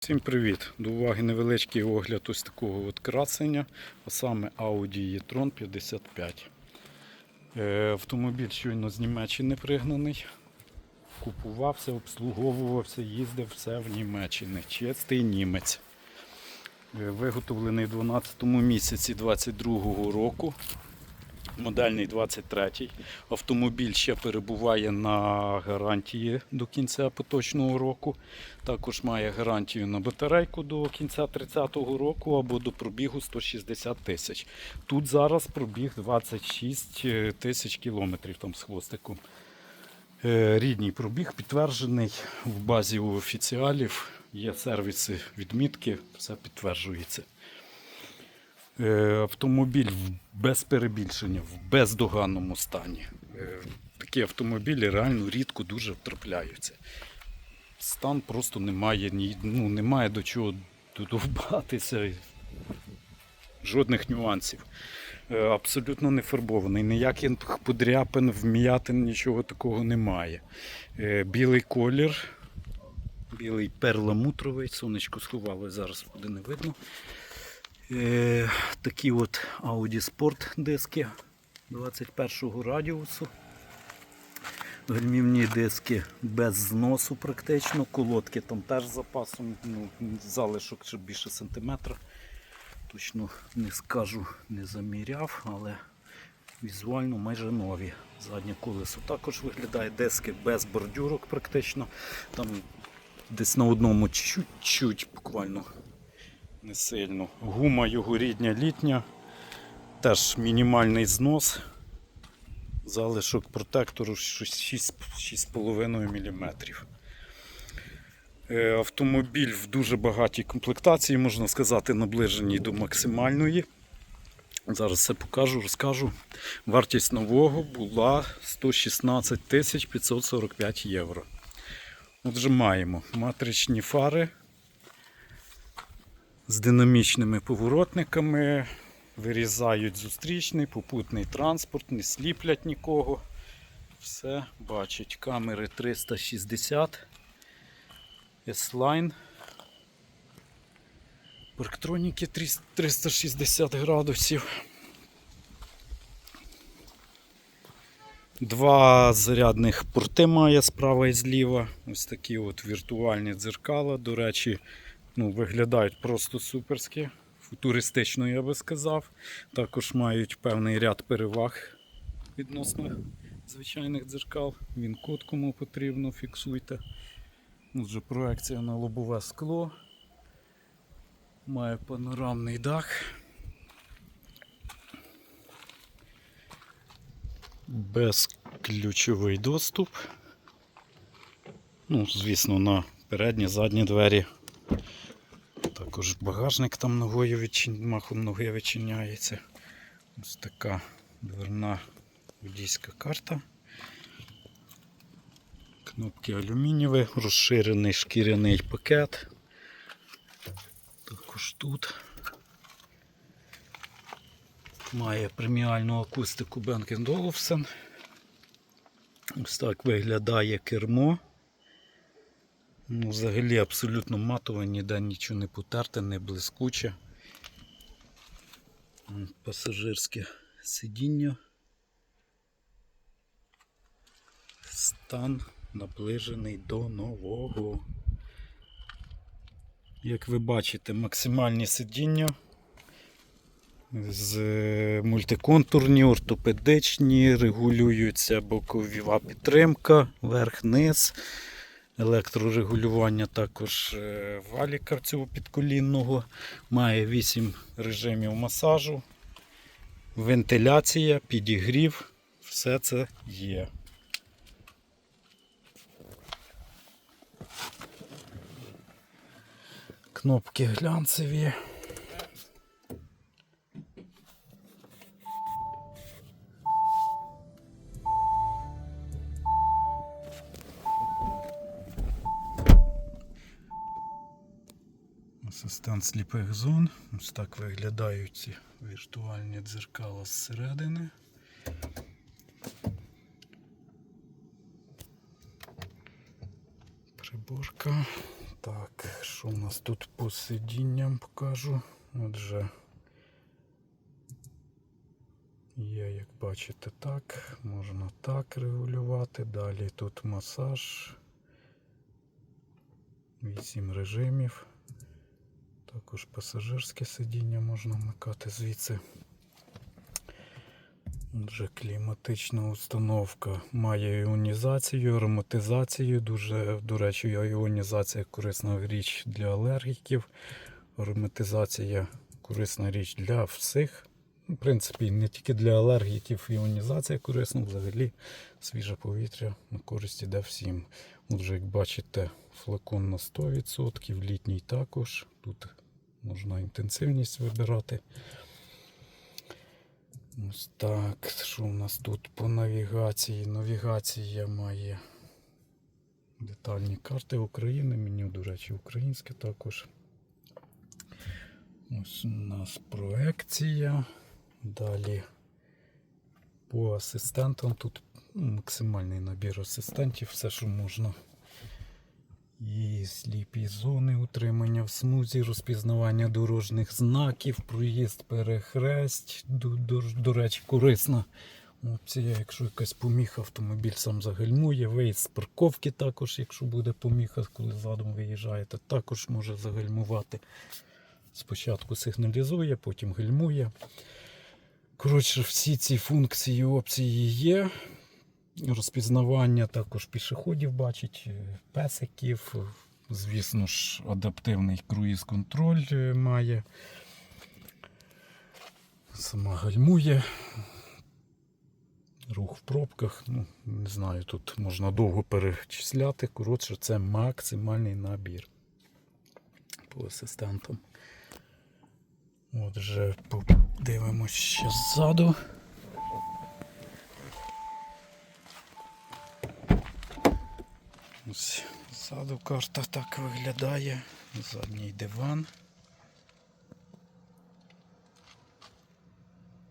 Всім привіт! До уваги невеличкий огляд ось такого от красення, а саме Audi e-tron 55. Е, автомобіль щойно з Німеччини пригнаний. Купувався, обслуговувався, їздив все в Німеччині. Чистий німець. Е, виготовлений в 12 місяці 22 року. Модельний 23-й. Автомобіль ще перебуває на гарантії до кінця поточного року. Також має гарантію на батарейку до кінця 30-го року або до пробігу 160 тисяч. Тут зараз пробіг 26 тисяч кілометрів там з хвостиком. Е, Рідній пробіг підтверджений в базі у офіціалів. Є сервіси відмітки, все підтверджується. Е, Автомобіль без перебільшення, в бездоганному стані. Е, Такі автомобілі реально рідко дуже втрапляються. Стан просто немає, ну, немає до чого додовбатися. Жодних нюансів. Е, Абсолютно не фарбований. Ніяких подряпин, вм'ятин, нічого такого немає. Білий колір. Білий перламутровий, сонечко сховало, зараз буде не видно. Е, такі от Audi Sport диски 21 радіусу. Гальмівні диски без зносу практично. Колодки там теж з запасом, ну, залишок ще більше сантиметра. Точно не скажу, не заміряв, але візуально майже нові. Заднє колесо також виглядає диски без бордюрок практично. Там десь на одному чуть-чуть буквально не сильно. Гума його рідня літня, теж мінімальний знос. Залишок протектору 6,5 мм. Е, Автомобіль в дуже багатій комплектації, можна сказати, наближеній до максимальної. Зараз все покажу, розкажу. Вартість нового була 116 545 євро. Отже, маємо матричні фари з динамічними поворотниками, вирізають зустрічний, попутний транспорт, не сліплять нікого. Все бачать. Камери 360, S-Line. Парктроніки 360 градусів. Два зарядних порти має справа і зліва. Ось такі от віртуальні дзеркала. До речі, ну, виглядають просто суперськи. Футуристично, я би сказав. Також мають певний ряд переваг відносно звичайних дзеркал. Він код кому потрібно, фіксуйте. Отже, проекція на лобове скло. Має панорамний дах. Безключовий доступ. Ну, звісно, на передні, задні двері. Також багажник там ногою відчин... махом ноги відчиняється. Ось така дверна водійська карта. Кнопки алюмінієві, розширений шкіряний пакет. Також тут має преміальну акустику Bang Olufsen. Ось так виглядає кермо. Ну, взагалі абсолютно матове, ніде нічого не потерте, не блискуче. Пасажирське сидіння. Стан наближений до нового. Як ви бачите, максимальні сидіння з е, мультиконтурні, ортопедичні, регулюються бокова підтримка, верх-низ, електрорегулювання також е, валіка цього підколінного, має 8 режимів масажу, вентиляція, підігрів, все це є. Кнопки глянцеві. Асистент сліпих зон. Ось так виглядають ці віртуальні дзеркала зсередини. Приборка. Так, що у нас тут по сидінням покажу. Отже. Є, як бачите, так. Можна так регулювати. Далі тут масаж. 8 режимів. Також пасажирське сидіння можна вмикати звідси. Отже, кліматична установка має іонізацію, ароматизацію. Дуже, до речі, іонізація корисна річ для алергіків. Ароматизація корисна річ для всіх. В принципі, не тільки для алергіків іонізація корисна, взагалі свіже повітря на користь іде всім. Отже, як бачите, флакон на 100%, літній також. Тут можна інтенсивність вибирати. Ось так. Що у нас тут по навігації? Навігація має детальні карти України. Меню, до речі, українське також. Ось у нас проекція. Далі по асистентам тут максимальний набір асистентів, все, що можна. І сліпі зони утримання в смузі, розпізнавання дорожніх знаків, проїзд перехресть. До, до, до речі, корисна опція, якщо якась поміха, автомобіль сам загальмує. Виїзд з парковки також, якщо буде поміха, коли задом виїжджаєте, також може загальмувати. Спочатку сигналізує, потім гальмує. Коротше, всі ці функції опції є. Розпізнавання також пішоходів бачить, е, песиків. Звісно ж, адаптивний круїз-контроль е, має. Сама гальмує. Рух в пробках. Ну, не знаю, тут можна довго перечисляти. Коротше, це максимальний набір по асистентам. Отже, подивимось ще ззаду. Ззаду карта так виглядає. Задній диван.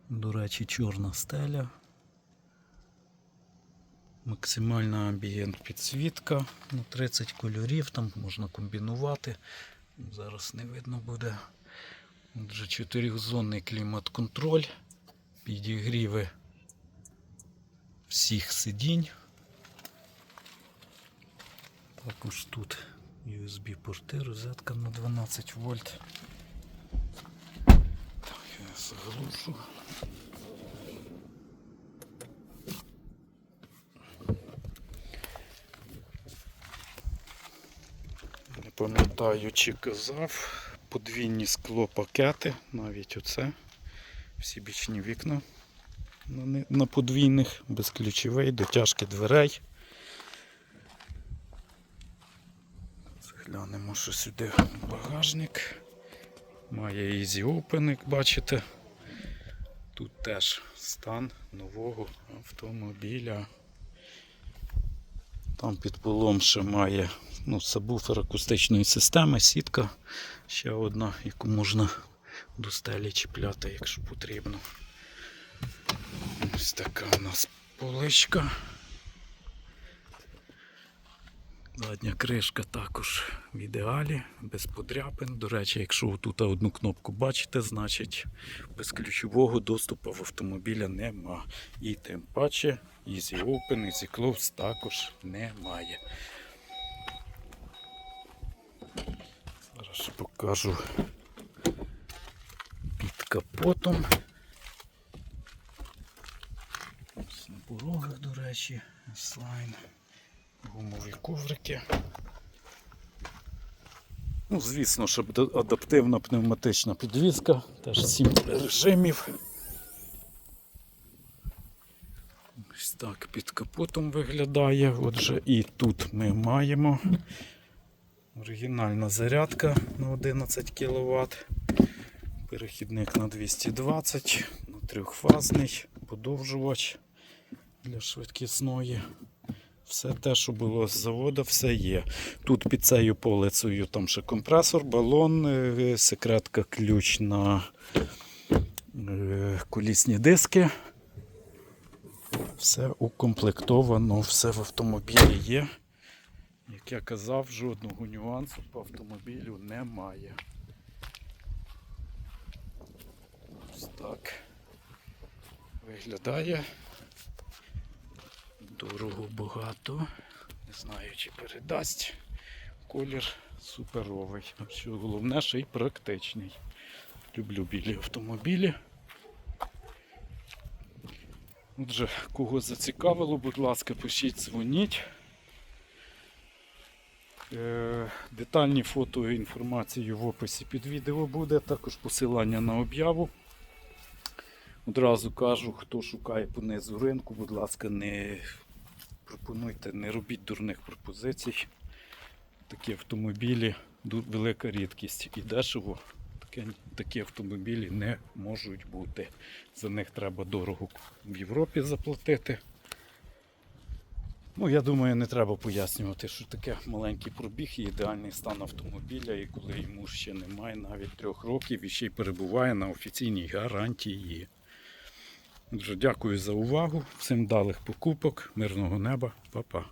До речі, чорна стеля. Максимальна амбієнт підсвітка на 30 кольорів, там можна комбінувати. Зараз не видно буде. Отже, чотирьохзонний клімат-контроль, підігріви всіх сидінь. Також тут USB порти, розетка на 12 вольт. Так, я заглушу. Не пам'ятаю, чи казав. Подвійні склопакети, навіть оце. Всі бічні вікна на, ни- на подвійних, безключовий, дотяжки дверей. Заглянемо, що сюди багажник. Має Open, як бачите. Тут теж стан нового автомобіля. Там під полом ще має ну, сабвуфер акустичної системи, сітка ще одна, яку можна до стелі чіпляти, якщо потрібно. Ось така у нас поличка. Задня кришка також в ідеалі, без подряпин. До речі, якщо тут одну кнопку бачите, значить без ключового доступу в автомобіля нема. І тим паче Easy Open, Easy Close також немає. Зараз покажу під капотом. Ось на порогах, до речі, слайн, гумові коврики. Ну, звісно, щоб адаптивна пневматична підвізка, теж 7 режимів. Ось так під капотом виглядає. Отже, і тут ми маємо оригінальна зарядка на 11 кВт. Перехідник на 220, на трьохфазний, подовжувач для швидкісної. Все те, що було з заводу, все є. Тут під цією полицею там ще компресор, балон, е, секретка, ключ на е, колісні диски. Все укомплектовано, все в автомобілі є. Як я казав, жодного нюансу по автомобілю немає. Ось так виглядає. Дорого багато. Не знаю, чи передасть. Колір суперовий. Що головне, ще й практичний. Люблю білі автомобілі. Отже, кого зацікавило, будь ласка, пишіть, дзвоніть. Е, Детальні фото і інформацію в описі під відео буде, також посилання на об'яву. Одразу кажу, хто шукає понизу ринку, будь ласка, не пропонуйте, не робіть дурних пропозицій. Такі автомобілі велика рідкість і дешево. Такі, автомобілі не можуть бути. За них треба дорого в Європі заплатити. Ну, я думаю, не треба пояснювати, що таке маленький пробіг і ідеальний стан автомобіля, і коли йому ще немає навіть трьох років і ще й перебуває на офіційній гарантії. Отже, дякую за увагу. Всім далих покупок, мирного неба, Па-па.